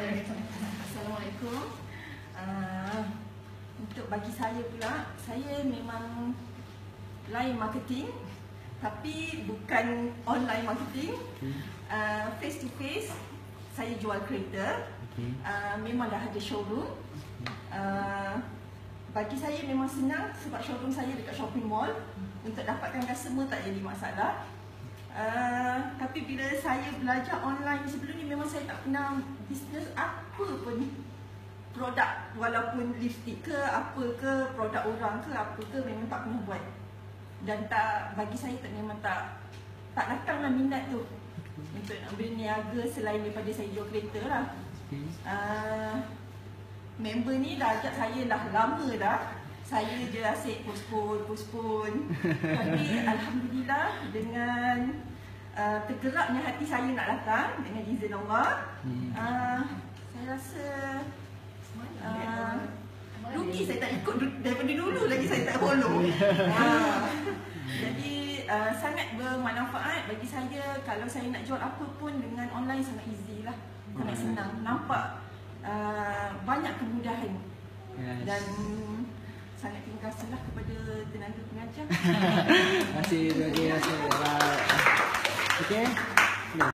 Assalamualaikum. Uh, untuk bagi saya pula, saya memang lain marketing tapi bukan online marketing. Uh, face to face, saya jual kereta. Uh, memang dah ada showroom. Uh, bagi saya memang senang sebab showroom saya dekat shopping mall. Untuk dapatkan customer tak jadi masalah. Uh, tapi bila saya belajar online sebelum ni memang saya tak pernah bisnes apa pun produk walaupun lipstick ke apa ke produk orang ke apa ke memang tak pernah buat. Dan tak bagi saya tak memang tak tak datang lah minat tu. Untuk nak berniaga selain daripada saya jual kereta lah. Uh, member ni dah ajak saya dah lama dah. Saya je asyik postpone, postpone. Tapi Alhamdulillah dengan uh, tergeraknya hati saya nak datang dengan izin Allah. Uh, saya rasa uh, rugi saya tak ikut daripada dulu lagi saya tak follow. Uh, jadi uh, sangat bermanfaat bagi saya kalau saya nak jual apa pun dengan online sangat easy lah. Sangat senang. Nampak uh, banyak kemudahan. Yes. Dan sangat terima kasihlah kepada tenaga pengajar. terima kasih, terima kasih. Okey.